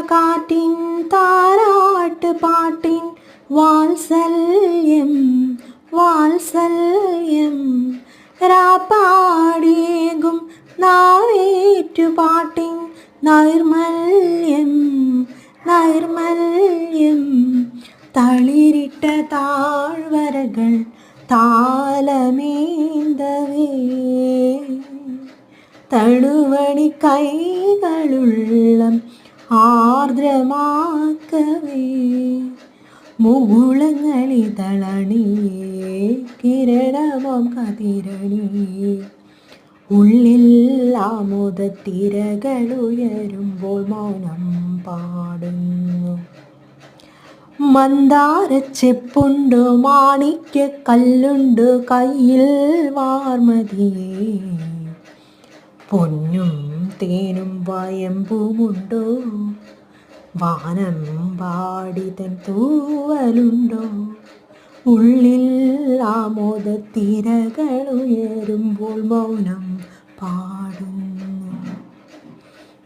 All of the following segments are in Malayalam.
കാറ്റിൻ താരാട്ട് പാട്ടിൻ വാത്സല്യം വാത്സല്യം. രാപ്പാടിയേകും നാവേറ്റുപാട്ടിൻ നൈർമല്യം നൈർമല്യം. തളിരിട്ട താഴ്വരകൾ താലമേന്തവേ തടുവണി കൈകളുള്ള ആർദ്രമാക്കവേ മുകുളങ്ങളി തളണിയേ കിരണമം കതിരണിയേ. ഉള്ളിൽ ആമോദത്തിരകളുയരുമ്പോൾ മൗനം പാടുന്നു. മന്ദാരച്ചെപ്പുണ്ട് മാണിക്യ കല്ലുണ്ട് കയ്യിൽ വാർമതിയേ. പൊന്നും തേനും വയമ്പുമുണ്ടോ വാനം പാടിതൻ തൂവലുണ്ടോ? ഉള്ളിൽ ആമോദത്തിരകളുയരുമ്പോൾ മൗനം പാടുന്നു.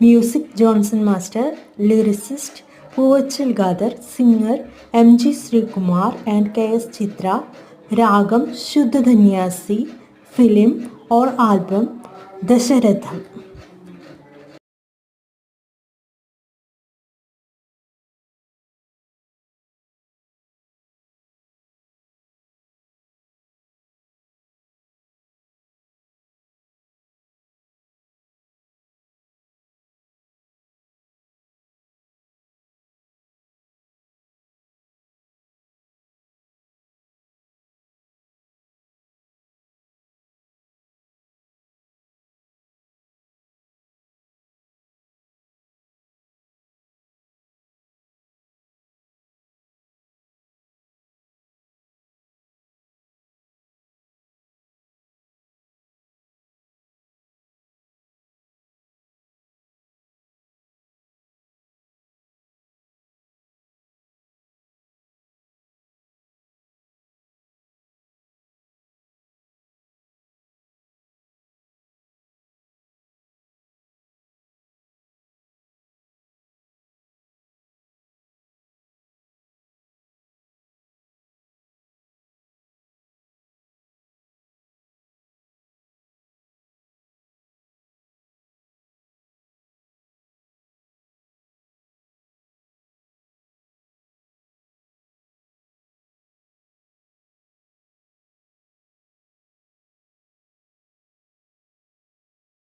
Music Johnson master lyricist Poovachal Khader singer M G Sreekumar and K S Chithra രാഗം ശുദ്ധധന്യാസി ഫിലിം ഓർ ആൽബം ദശരഥം